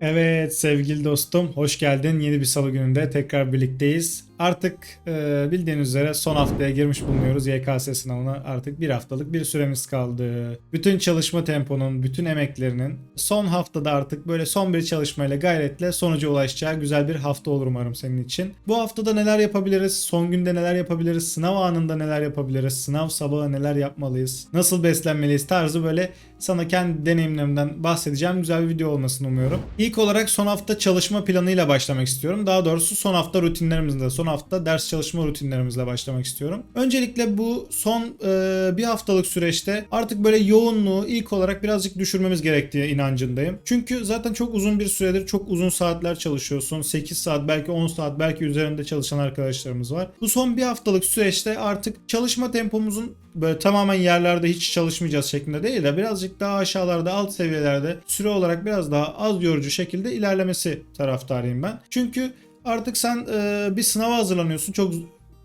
Evet sevgili dostum hoş geldin. Yeni bir salı gününde tekrar birlikteyiz. Artık e, bildiğiniz üzere son haftaya girmiş bulunuyoruz. YKS sınavına artık bir haftalık bir süremiz kaldı. Bütün çalışma temponun, bütün emeklerinin son haftada artık böyle son bir çalışmayla gayretle sonuca ulaşacağı güzel bir hafta olur umarım senin için. Bu haftada neler yapabiliriz? Son günde neler yapabiliriz? Sınav anında neler yapabiliriz? Sınav sabahı neler yapmalıyız? Nasıl beslenmeliyiz? Tarzı böyle sana kendi deneyimlerimden bahsedeceğim güzel bir video olmasını umuyorum. İlk olarak son hafta çalışma planıyla başlamak istiyorum. Daha doğrusu son hafta rutinlerimizle, son hafta ders çalışma rutinlerimizle başlamak istiyorum. Öncelikle bu son e, bir haftalık süreçte artık böyle yoğunluğu ilk olarak birazcık düşürmemiz gerektiği inancındayım. Çünkü zaten çok uzun bir süredir çok uzun saatler çalışıyorsun. 8 saat belki 10 saat belki üzerinde çalışan arkadaşlarımız var. Bu son bir haftalık süreçte artık çalışma tempomuzun böyle tamamen yerlerde hiç çalışmayacağız şeklinde değil de birazcık daha aşağılarda alt seviyelerde süre olarak biraz daha az yorucu şekilde ilerlemesi taraftarıyım ben. Çünkü artık sen e, bir sınava hazırlanıyorsun. Çok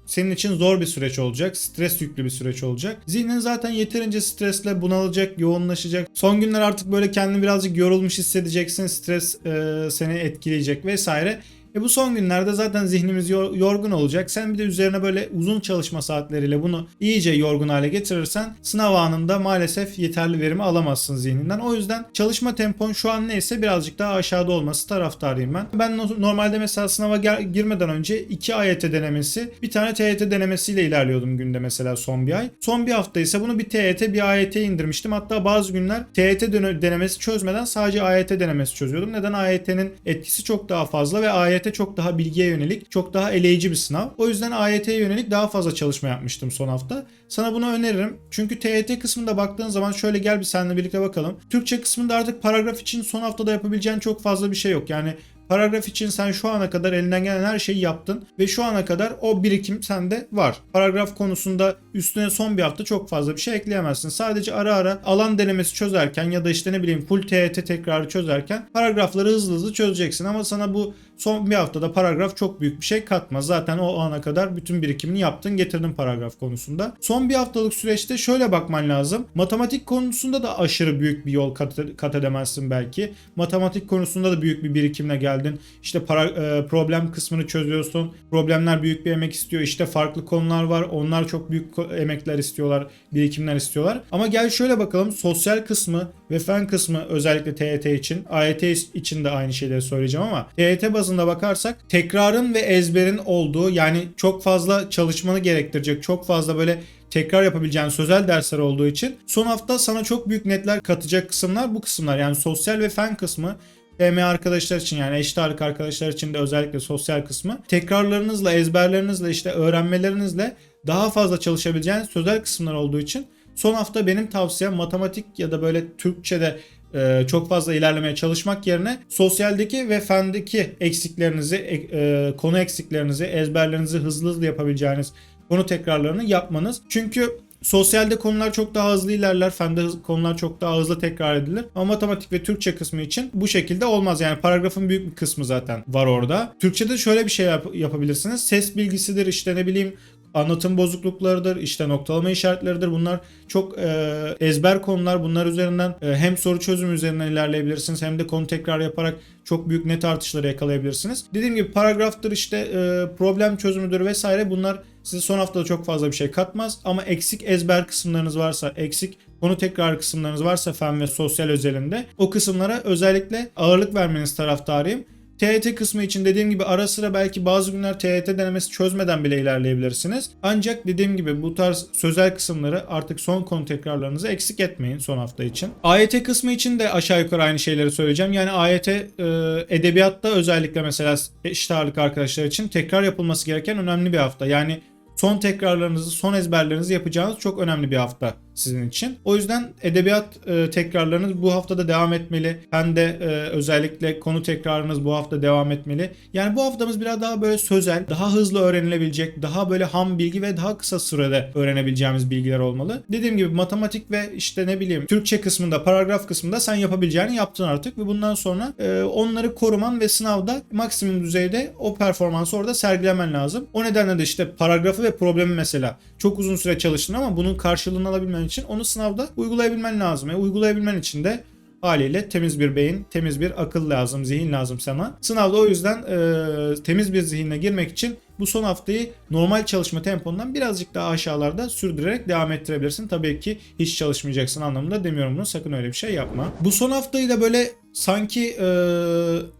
senin için zor bir süreç olacak. Stres yüklü bir süreç olacak. Zihnin zaten yeterince stresle bunalacak, yoğunlaşacak. Son günler artık böyle kendini birazcık yorulmuş hissedeceksin. Stres e, seni etkileyecek vesaire. E bu son günlerde zaten zihnimiz yor- yorgun olacak. Sen bir de üzerine böyle uzun çalışma saatleriyle bunu iyice yorgun hale getirirsen sınav anında maalesef yeterli verimi alamazsın zihninden. O yüzden çalışma tempon şu an neyse birazcık daha aşağıda olması taraftarıyım ben. Ben no- normalde mesela sınava girmeden önce 2 AYT denemesi, bir tane TYT denemesiyle ilerliyordum günde mesela son bir ay. Son bir hafta ise bunu bir TYT bir AYT indirmiştim. Hatta bazı günler TYT denemesi çözmeden sadece AYT denemesi çözüyordum. Neden? AYT'nin etkisi çok daha fazla ve AYT çok daha bilgiye yönelik, çok daha eleyici bir sınav. O yüzden AYT'ye yönelik daha fazla çalışma yapmıştım son hafta. Sana bunu öneririm. Çünkü TYT kısmında baktığın zaman şöyle gel bir seninle birlikte bakalım. Türkçe kısmında artık paragraf için son haftada yapabileceğin çok fazla bir şey yok. Yani Paragraf için sen şu ana kadar elinden gelen her şeyi yaptın ve şu ana kadar o birikim sende var. Paragraf konusunda üstüne son bir hafta çok fazla bir şey ekleyemezsin. Sadece ara ara alan denemesi çözerken ya da işte ne bileyim full TYT tekrarı çözerken paragrafları hızlı hızlı çözeceksin ama sana bu son bir haftada paragraf çok büyük bir şey katmaz. Zaten o ana kadar bütün birikimini yaptın getirdin paragraf konusunda. Son bir haftalık süreçte şöyle bakman lazım. Matematik konusunda da aşırı büyük bir yol kat, kat edemezsin belki. Matematik konusunda da büyük bir birikimle geldin. İşte para, e, problem kısmını çözüyorsun. Problemler büyük bir emek istiyor. İşte farklı konular var. Onlar çok büyük emekler istiyorlar, birikimler istiyorlar. Ama gel şöyle bakalım. Sosyal kısmı ve fen kısmı özellikle TYT için, AYT için de aynı şeyleri söyleyeceğim ama TYT bazında bakarsak tekrarın ve ezberin olduğu yani çok fazla çalışmanı gerektirecek, çok fazla böyle tekrar yapabileceğin sözel dersler olduğu için son hafta sana çok büyük netler katacak kısımlar bu kısımlar. Yani sosyal ve fen kısmı FM arkadaşlar için yani eşit ağırlık arkadaşlar için de özellikle sosyal kısmı tekrarlarınızla, ezberlerinizle işte öğrenmelerinizle daha fazla çalışabileceğiniz sözel kısımlar olduğu için son hafta benim tavsiyem matematik ya da böyle Türkçe'de e, çok fazla ilerlemeye çalışmak yerine sosyaldeki ve fendeki eksiklerinizi, e, e, konu eksiklerinizi, ezberlerinizi hızlı hızlı yapabileceğiniz konu tekrarlarını yapmanız. Çünkü Sosyalde konular çok daha hızlı ilerler. Fende konular çok daha hızlı tekrar edilir. Ama matematik ve Türkçe kısmı için bu şekilde olmaz. Yani paragrafın büyük bir kısmı zaten var orada. Türkçede şöyle bir şey yap- yapabilirsiniz. Ses bilgisidir işte ne bileyim anlatım bozukluklarıdır, işte noktalama işaretleridir. Bunlar çok e, ezber konular. Bunlar üzerinden e, hem soru çözümü üzerinden ilerleyebilirsiniz hem de konu tekrar yaparak çok büyük net artışları yakalayabilirsiniz. Dediğim gibi paragraftır işte e, problem çözümüdür vesaire bunlar size son haftada çok fazla bir şey katmaz ama eksik ezber kısımlarınız varsa, eksik konu tekrar kısımlarınız varsa fen ve sosyal özelinde o kısımlara özellikle ağırlık vermeniz taraftarıyım. TYT kısmı için dediğim gibi ara sıra belki bazı günler TYT denemesi çözmeden bile ilerleyebilirsiniz. Ancak dediğim gibi bu tarz sözel kısımları artık son konu tekrarlarınızı eksik etmeyin son hafta için. AYT kısmı için de aşağı yukarı aynı şeyleri söyleyeceğim. Yani AYT e, edebiyatta özellikle mesela eşit ağırlık arkadaşlar için tekrar yapılması gereken önemli bir hafta. Yani son tekrarlarınızı, son ezberlerinizi yapacağınız çok önemli bir hafta sizin için. O yüzden edebiyat e, tekrarlarınız bu haftada devam etmeli. Hem de e, özellikle konu tekrarınız bu hafta devam etmeli. Yani bu haftamız biraz daha böyle sözel, daha hızlı öğrenilebilecek, daha böyle ham bilgi ve daha kısa sürede öğrenebileceğimiz bilgiler olmalı. Dediğim gibi matematik ve işte ne bileyim Türkçe kısmında, paragraf kısmında sen yapabileceğini yaptın artık ve bundan sonra e, onları koruman ve sınavda maksimum düzeyde o performansı orada sergilemen lazım. O nedenle de işte paragrafı ve problemi mesela çok uzun süre çalıştın ama bunun karşılığını alabilmen için onu sınavda uygulayabilmen lazım. E, uygulayabilmen için de Haliyle temiz bir beyin, temiz bir akıl lazım, zihin lazım sana. Sınavda o yüzden e, temiz bir zihinle girmek için bu son haftayı normal çalışma tempondan birazcık daha aşağılarda sürdürerek devam ettirebilirsin. Tabii ki hiç çalışmayacaksın anlamında demiyorum bunu. Sakın öyle bir şey yapma. Bu son haftayı da böyle sanki e,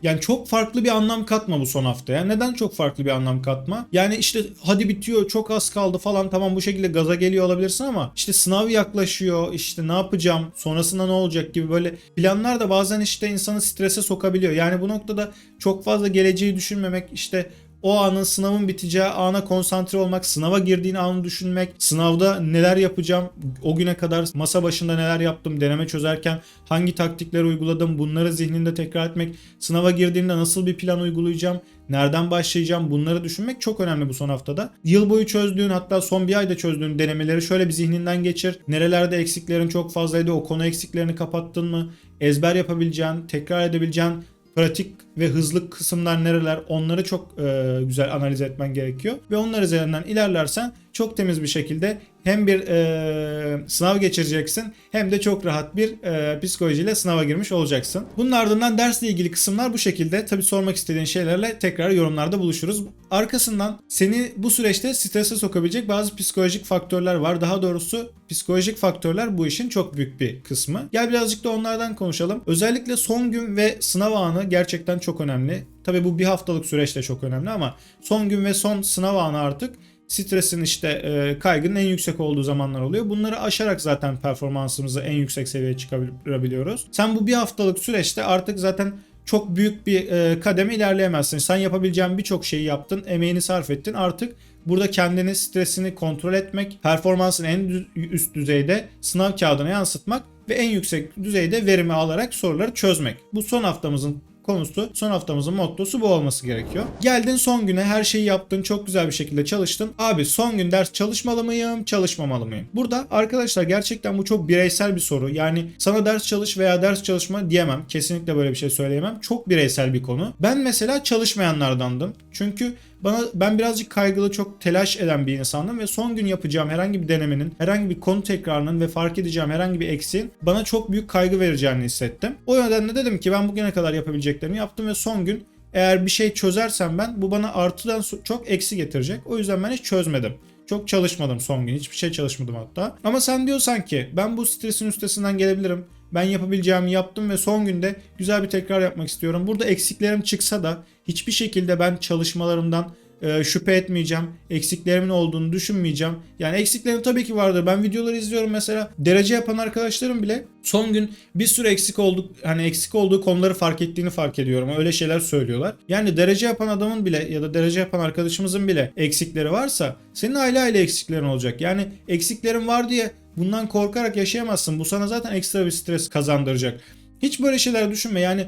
yani çok farklı bir anlam katma bu son haftaya. Neden çok farklı bir anlam katma? Yani işte hadi bitiyor çok az kaldı falan tamam bu şekilde gaza geliyor olabilirsin ama işte sınav yaklaşıyor işte ne yapacağım sonrasında ne olacak gibi böyle planlar da bazen işte insanı strese sokabiliyor. Yani bu noktada çok fazla geleceği düşünmemek işte o anın sınavın biteceği ana konsantre olmak, sınava girdiğin anı düşünmek, sınavda neler yapacağım, o güne kadar masa başında neler yaptım, deneme çözerken hangi taktikleri uyguladım, bunları zihninde tekrar etmek, sınava girdiğimde nasıl bir plan uygulayacağım, nereden başlayacağım bunları düşünmek çok önemli bu son haftada. Yıl boyu çözdüğün hatta son bir ayda çözdüğün denemeleri şöyle bir zihninden geçir. Nerelerde eksiklerin çok fazlaydı, o konu eksiklerini kapattın mı? Ezber yapabileceğin, tekrar edebileceğin pratik ve hızlı kısımlar nereler onları çok e, güzel analiz etmen gerekiyor. Ve onlar üzerinden ilerlersen çok temiz bir şekilde hem bir e, sınav geçireceksin hem de çok rahat bir e, psikolojiyle sınava girmiş olacaksın. Bunun ardından dersle ilgili kısımlar bu şekilde. Tabi sormak istediğin şeylerle tekrar yorumlarda buluşuruz. Arkasından seni bu süreçte strese sokabilecek bazı psikolojik faktörler var. Daha doğrusu psikolojik faktörler bu işin çok büyük bir kısmı. Gel birazcık da onlardan konuşalım. Özellikle son gün ve sınav anı gerçekten çok önemli. Tabi bu bir haftalık süreçte çok önemli ama son gün ve son sınav anı artık stresin işte e, kaygının en yüksek olduğu zamanlar oluyor. Bunları aşarak zaten performansımızı en yüksek seviyeye çıkarabiliyoruz. Sen bu bir haftalık süreçte artık zaten çok büyük bir e, kademe ilerleyemezsin. Sen yapabileceğin birçok şeyi yaptın, emeğini sarf ettin. Artık burada kendini, stresini kontrol etmek, performansın en üst düzeyde sınav kağıdına yansıtmak ve en yüksek düzeyde verimi alarak soruları çözmek. Bu son haftamızın konusu son haftamızın mottosu bu olması gerekiyor. Geldin son güne her şeyi yaptın çok güzel bir şekilde çalıştın. Abi son gün ders çalışmalı mıyım çalışmamalı mıyım? Burada arkadaşlar gerçekten bu çok bireysel bir soru. Yani sana ders çalış veya ders çalışma diyemem. Kesinlikle böyle bir şey söyleyemem. Çok bireysel bir konu. Ben mesela çalışmayanlardandım. Çünkü bana ben birazcık kaygılı, çok telaş eden bir insandım ve son gün yapacağım herhangi bir denemenin, herhangi bir konu tekrarının ve fark edeceğim herhangi bir eksiğin bana çok büyük kaygı vereceğini hissettim. O nedenle dedim ki ben bugüne kadar yapabileceklerimi yaptım ve son gün eğer bir şey çözersem ben bu bana artıdan çok eksi getirecek. O yüzden ben hiç çözmedim. Çok çalışmadım son gün. Hiçbir şey çalışmadım hatta. Ama sen diyorsan ki ben bu stresin üstesinden gelebilirim. Ben yapabileceğimi yaptım ve son günde güzel bir tekrar yapmak istiyorum. Burada eksiklerim çıksa da hiçbir şekilde ben çalışmalarımdan e, şüphe etmeyeceğim. Eksiklerimin olduğunu düşünmeyeceğim. Yani eksiklerim tabii ki vardır. Ben videoları izliyorum mesela. Derece yapan arkadaşlarım bile son gün bir sürü eksik olduk hani eksik olduğu konuları fark ettiğini fark ediyorum. Öyle şeyler söylüyorlar. Yani derece yapan adamın bile ya da derece yapan arkadaşımızın bile eksikleri varsa senin aile aile eksiklerin olacak. Yani eksiklerin var diye bundan korkarak yaşayamazsın. Bu sana zaten ekstra bir stres kazandıracak. Hiç böyle şeyler düşünme. Yani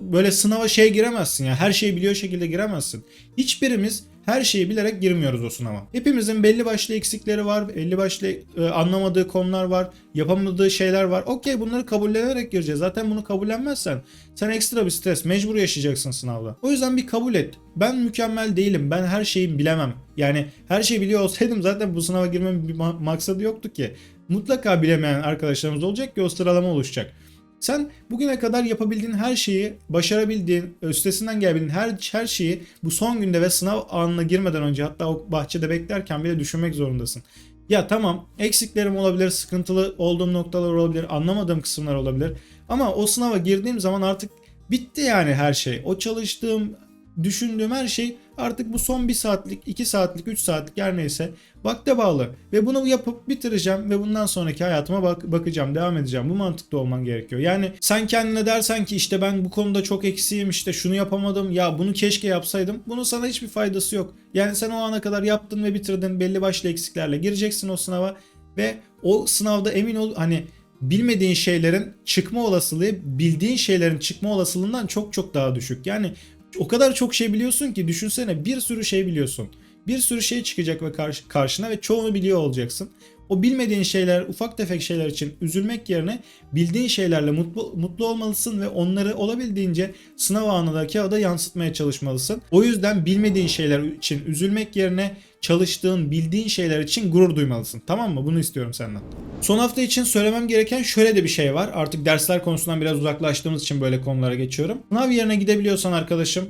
böyle sınava şey giremezsin ya. Her şeyi biliyor şekilde giremezsin. Hiçbirimiz her şeyi bilerek girmiyoruz o sınava. Hepimizin belli başlı eksikleri var, belli başlı e, anlamadığı konular var, yapamadığı şeyler var. Okey bunları kabullenerek gireceğiz. Zaten bunu kabullenmezsen sen ekstra bir stres mecbur yaşayacaksın sınavda. O yüzden bir kabul et. Ben mükemmel değilim. Ben her şeyi bilemem. Yani her şeyi biliyor olsaydım zaten bu sınava girmemin bir maksadı yoktu ki. Mutlaka bilemeyen arkadaşlarımız olacak ki o sıralama oluşacak. Sen bugüne kadar yapabildiğin her şeyi, başarabildiğin, üstesinden gelebildiğin her, her şeyi bu son günde ve sınav anına girmeden önce hatta o bahçede beklerken bile düşünmek zorundasın. Ya tamam eksiklerim olabilir, sıkıntılı olduğum noktalar olabilir, anlamadığım kısımlar olabilir. Ama o sınava girdiğim zaman artık bitti yani her şey. O çalıştığım, düşündüğüm her şey artık bu son 1 saatlik, 2 saatlik, 3 saatlik her neyse vakte bağlı. Ve bunu yapıp bitireceğim ve bundan sonraki hayatıma bak bakacağım, devam edeceğim. Bu mantıklı olman gerekiyor. Yani sen kendine dersen ki işte ben bu konuda çok eksiğim, işte şunu yapamadım, ya bunu keşke yapsaydım. Bunun sana hiçbir faydası yok. Yani sen o ana kadar yaptın ve bitirdin belli başlı eksiklerle gireceksin o sınava ve o sınavda emin ol hani bilmediğin şeylerin çıkma olasılığı bildiğin şeylerin çıkma olasılığından çok çok daha düşük. Yani o kadar çok şey biliyorsun ki düşünsene bir sürü şey biliyorsun. Bir sürü şey çıkacak ve karşı- karşına ve çoğunu biliyor olacaksın. O bilmediğin şeyler, ufak tefek şeyler için üzülmek yerine bildiğin şeylerle mutlu, mutlu olmalısın ve onları olabildiğince sınav anında kağıda yansıtmaya çalışmalısın. O yüzden bilmediğin şeyler için üzülmek yerine çalıştığın, bildiğin şeyler için gurur duymalısın. Tamam mı? Bunu istiyorum senden. Son hafta için söylemem gereken şöyle de bir şey var. Artık dersler konusundan biraz uzaklaştığımız için böyle konulara geçiyorum. Sınav yerine gidebiliyorsan arkadaşım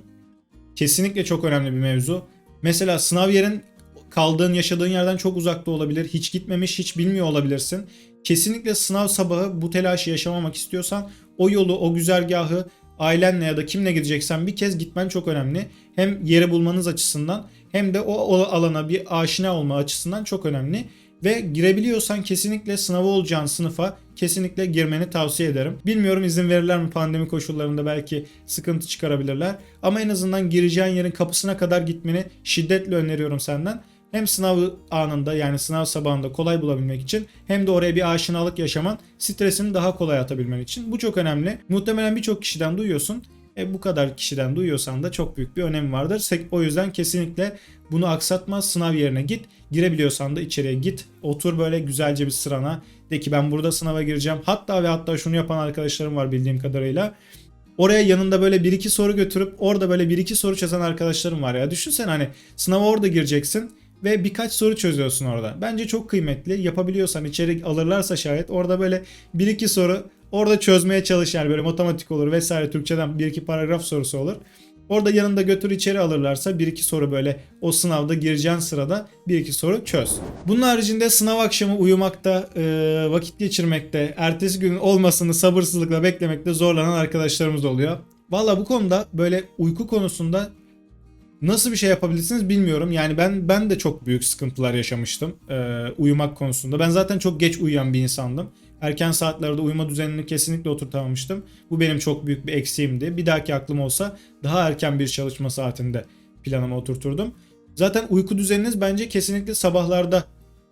kesinlikle çok önemli bir mevzu. Mesela sınav yerin kaldığın, yaşadığın yerden çok uzakta olabilir. Hiç gitmemiş, hiç bilmiyor olabilirsin. Kesinlikle sınav sabahı bu telaşı yaşamamak istiyorsan o yolu, o güzergahı ailenle ya da kimle gideceksen bir kez gitmen çok önemli. Hem yeri bulmanız açısından hem de o, alana bir aşina olma açısından çok önemli. Ve girebiliyorsan kesinlikle sınavı olacağın sınıfa kesinlikle girmeni tavsiye ederim. Bilmiyorum izin verirler mi pandemi koşullarında belki sıkıntı çıkarabilirler. Ama en azından gireceğin yerin kapısına kadar gitmeni şiddetle öneriyorum senden. Hem sınav anında yani sınav sabahında kolay bulabilmek için hem de oraya bir aşinalık yaşaman stresini daha kolay atabilmen için. Bu çok önemli. Muhtemelen birçok kişiden duyuyorsun. E bu kadar kişiden duyuyorsan da çok büyük bir önemi vardır. O yüzden kesinlikle bunu aksatma. Sınav yerine git. Girebiliyorsan da içeriye git. Otur böyle güzelce bir sırana. De ki ben burada sınava gireceğim. Hatta ve hatta şunu yapan arkadaşlarım var bildiğim kadarıyla. Oraya yanında böyle bir iki soru götürüp orada böyle bir iki soru çözen arkadaşlarım var ya. Düşünsene hani sınava orada gireceksin ve birkaç soru çözüyorsun orada. Bence çok kıymetli. Yapabiliyorsan içeri alırlarsa şayet orada böyle bir iki soru orada çözmeye çalış yani böyle matematik olur vesaire Türkçeden bir iki paragraf sorusu olur. Orada yanında götür içeri alırlarsa bir iki soru böyle o sınavda gireceğin sırada bir iki soru çöz. Bunun haricinde sınav akşamı uyumakta, e, vakit geçirmekte, ertesi günün olmasını sabırsızlıkla beklemekte zorlanan arkadaşlarımız oluyor. Valla bu konuda böyle uyku konusunda Nasıl bir şey yapabilirsiniz bilmiyorum. Yani ben ben de çok büyük sıkıntılar yaşamıştım e, uyumak konusunda. Ben zaten çok geç uyuyan bir insandım. Erken saatlerde uyuma düzenini kesinlikle oturtamamıştım. Bu benim çok büyük bir eksiğimdi. Bir dahaki aklım olsa daha erken bir çalışma saatinde planıma oturturdum. Zaten uyku düzeniniz bence kesinlikle sabahlarda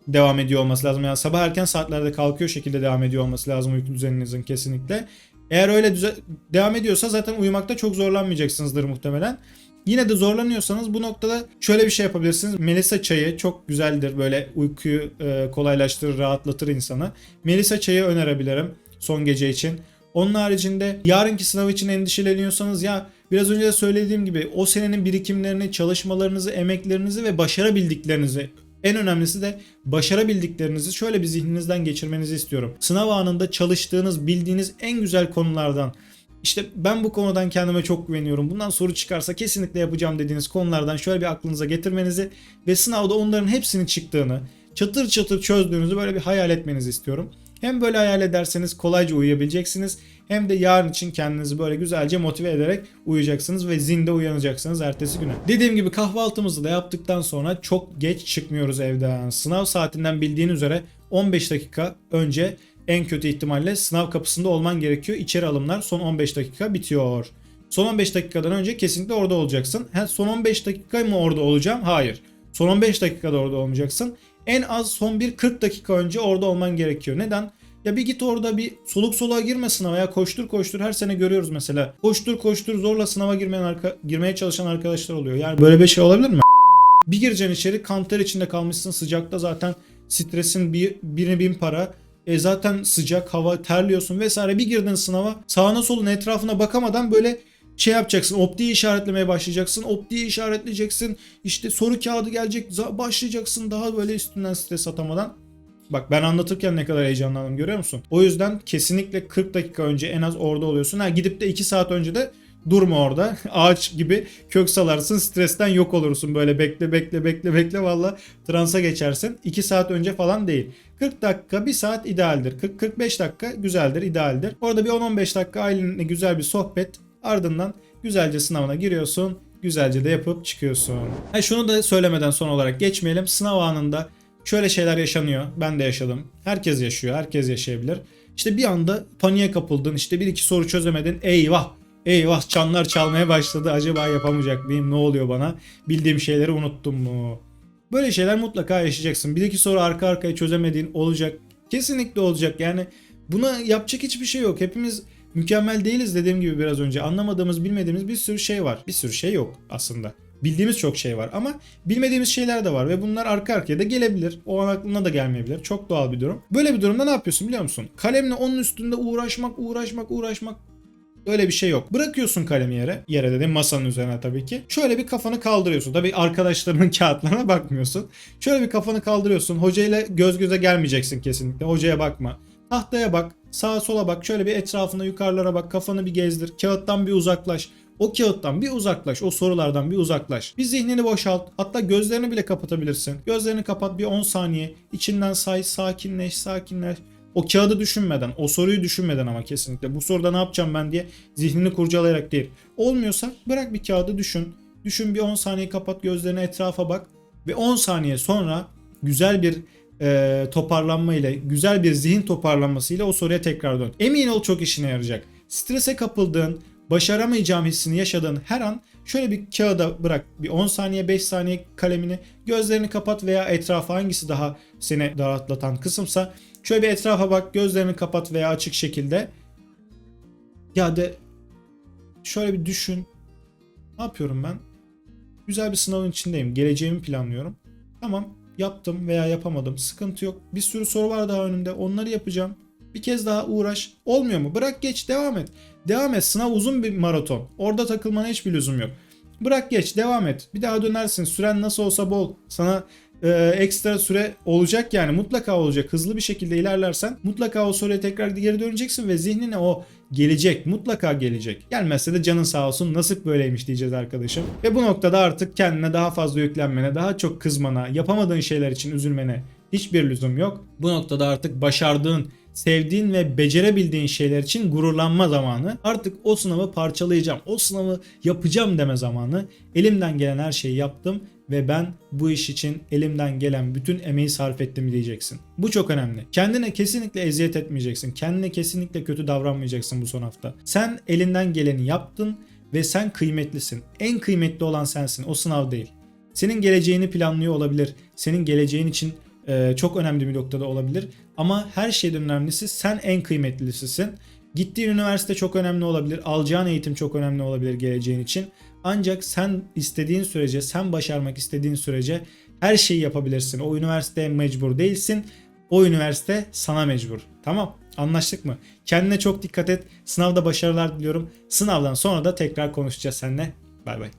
devam ediyor olması lazım. Yani sabah erken saatlerde kalkıyor şekilde devam ediyor olması lazım uyku düzeninizin kesinlikle. Eğer öyle düze- devam ediyorsa zaten uyumakta çok zorlanmayacaksınızdır muhtemelen. Yine de zorlanıyorsanız bu noktada şöyle bir şey yapabilirsiniz. Melisa çayı çok güzeldir. Böyle uykuyu e, kolaylaştırır, rahatlatır insanı. Melisa çayı önerebilirim son gece için. Onun haricinde yarınki sınav için endişeleniyorsanız ya biraz önce de söylediğim gibi o senenin birikimlerini, çalışmalarınızı, emeklerinizi ve başarabildiklerinizi en önemlisi de başarabildiklerinizi şöyle bir zihninizden geçirmenizi istiyorum. Sınav anında çalıştığınız, bildiğiniz en güzel konulardan işte ben bu konudan kendime çok güveniyorum. Bundan soru çıkarsa kesinlikle yapacağım dediğiniz konulardan şöyle bir aklınıza getirmenizi ve sınavda onların hepsinin çıktığını, çatır çatır çözdüğünüzü böyle bir hayal etmenizi istiyorum. Hem böyle hayal ederseniz kolayca uyuyabileceksiniz hem de yarın için kendinizi böyle güzelce motive ederek uyuyacaksınız ve zinde uyanacaksınız ertesi güne. Dediğim gibi kahvaltımızı da yaptıktan sonra çok geç çıkmıyoruz evden. Sınav saatinden bildiğin üzere 15 dakika önce en kötü ihtimalle sınav kapısında olman gerekiyor. İçeri alımlar son 15 dakika bitiyor. Son 15 dakikadan önce kesinlikle orada olacaksın. Ha, son 15 dakika mı orada olacağım? Hayır. Son 15 dakikada orada olmayacaksın. En az son bir 40 dakika önce orada olman gerekiyor. Neden? Ya bir git orada bir soluk soluğa girme sınava ya koştur koştur her sene görüyoruz mesela. Koştur koştur zorla sınava girmeyen arka, girmeye çalışan arkadaşlar oluyor. Yani böyle bir şey olabilir mi? Bir gireceksin içeri kanter içinde kalmışsın sıcakta zaten stresin bir, birine bin para. E zaten sıcak hava terliyorsun vesaire bir girdin sınava sağına soluna etrafına bakamadan böyle şey yapacaksın optiği işaretlemeye başlayacaksın optiği işaretleyeceksin işte soru kağıdı gelecek başlayacaksın daha böyle üstünden stres atamadan Bak ben anlatırken ne kadar heyecanlandım görüyor musun? O yüzden kesinlikle 40 dakika önce en az orada oluyorsun. Ha gidip de 2 saat önce de durma orada. Ağaç gibi kök salarsın stresten yok olursun böyle bekle bekle bekle bekle valla transa geçersin. 2 saat önce falan değil. 40 dakika 1 saat idealdir. 40-45 dakika güzeldir idealdir. Orada bir 10-15 dakika ailenle güzel bir sohbet ardından güzelce sınavına giriyorsun. Güzelce de yapıp çıkıyorsun. Ha şunu da söylemeden son olarak geçmeyelim. Sınav anında şöyle şeyler yaşanıyor. Ben de yaşadım. Herkes yaşıyor. Herkes yaşayabilir. İşte bir anda paniğe kapıldın. İşte bir iki soru çözemedin. Eyvah. Eyvah çanlar çalmaya başladı. Acaba yapamayacak mıyım? Ne oluyor bana? Bildiğim şeyleri unuttum mu? Böyle şeyler mutlaka yaşayacaksın. Bir iki soru arka arkaya çözemediğin olacak. Kesinlikle olacak. Yani buna yapacak hiçbir şey yok. Hepimiz mükemmel değiliz dediğim gibi biraz önce. Anlamadığımız, bilmediğimiz bir sürü şey var. Bir sürü şey yok aslında. Bildiğimiz çok şey var ama bilmediğimiz şeyler de var ve bunlar arka arkaya da gelebilir. O an aklına da gelmeyebilir. Çok doğal bir durum. Böyle bir durumda ne yapıyorsun biliyor musun? Kalemle onun üstünde uğraşmak, uğraşmak, uğraşmak Öyle bir şey yok. Bırakıyorsun kalemi yere. Yere dedim masanın üzerine tabii ki. Şöyle bir kafanı kaldırıyorsun. Tabii arkadaşlarının kağıtlarına bakmıyorsun. Şöyle bir kafanı kaldırıyorsun. Hocayla göz göze gelmeyeceksin kesinlikle. Hocaya bakma. Tahtaya bak. Sağa sola bak. Şöyle bir etrafına yukarılara bak. Kafanı bir gezdir. Kağıttan bir uzaklaş. O kağıttan bir uzaklaş. O sorulardan bir uzaklaş. Bir zihnini boşalt. Hatta gözlerini bile kapatabilirsin. Gözlerini kapat bir 10 saniye. İçinden say. Sakinleş, sakinleş. O kağıdı düşünmeden, o soruyu düşünmeden ama kesinlikle bu soruda ne yapacağım ben diye zihnini kurcalayarak değil. Olmuyorsa bırak bir kağıdı düşün. Düşün bir 10 saniye kapat gözlerini etrafa bak ve 10 saniye sonra güzel bir e, toparlanma ile güzel bir zihin toparlanması ile o soruya tekrar dön. Emin ol çok işine yarayacak. Strese kapıldığın, başaramayacağım hissini yaşadığın her an şöyle bir kağıda bırak. Bir 10 saniye 5 saniye kalemini gözlerini kapat veya etrafa hangisi daha seni rahatlatan kısımsa şöyle bir etrafa bak gözlerini kapat veya açık şekilde. Ya de şöyle bir düşün. Ne yapıyorum ben? Güzel bir sınavın içindeyim. Geleceğimi planlıyorum. Tamam yaptım veya yapamadım. Sıkıntı yok. Bir sürü soru var daha önümde. Onları yapacağım. Bir kez daha uğraş. Olmuyor mu? Bırak geç devam et. Devam et. Sınav uzun bir maraton. Orada takılmana hiçbir lüzum yok. Bırak geç devam et. Bir daha dönersin. Süren nasıl olsa bol. Sana e, ekstra süre olacak yani mutlaka olacak. Hızlı bir şekilde ilerlersen mutlaka o soruya tekrar geri döneceksin ve zihnine o gelecek. Mutlaka gelecek. Gelmezse de canın sağ olsun nasip böyleymiş diyeceğiz arkadaşım. Ve bu noktada artık kendine daha fazla yüklenmene, daha çok kızmana, yapamadığın şeyler için üzülmene hiçbir lüzum yok. Bu noktada artık başardığın sevdiğin ve becerebildiğin şeyler için gururlanma zamanı. Artık o sınavı parçalayacağım, o sınavı yapacağım deme zamanı. Elimden gelen her şeyi yaptım ve ben bu iş için elimden gelen bütün emeği sarf ettim diyeceksin. Bu çok önemli. Kendine kesinlikle eziyet etmeyeceksin. Kendine kesinlikle kötü davranmayacaksın bu son hafta. Sen elinden geleni yaptın ve sen kıymetlisin. En kıymetli olan sensin. O sınav değil. Senin geleceğini planlıyor olabilir. Senin geleceğin için çok önemli bir noktada olabilir. Ama her şeyden önemlisi sen en kıymetlisisin. Gittiğin üniversite çok önemli olabilir. Alacağın eğitim çok önemli olabilir geleceğin için. Ancak sen istediğin sürece, sen başarmak istediğin sürece her şeyi yapabilirsin. O üniversiteye mecbur değilsin. O üniversite sana mecbur. Tamam? Anlaştık mı? Kendine çok dikkat et. Sınavda başarılar diliyorum. Sınavdan sonra da tekrar konuşacağız seninle. Bay bay.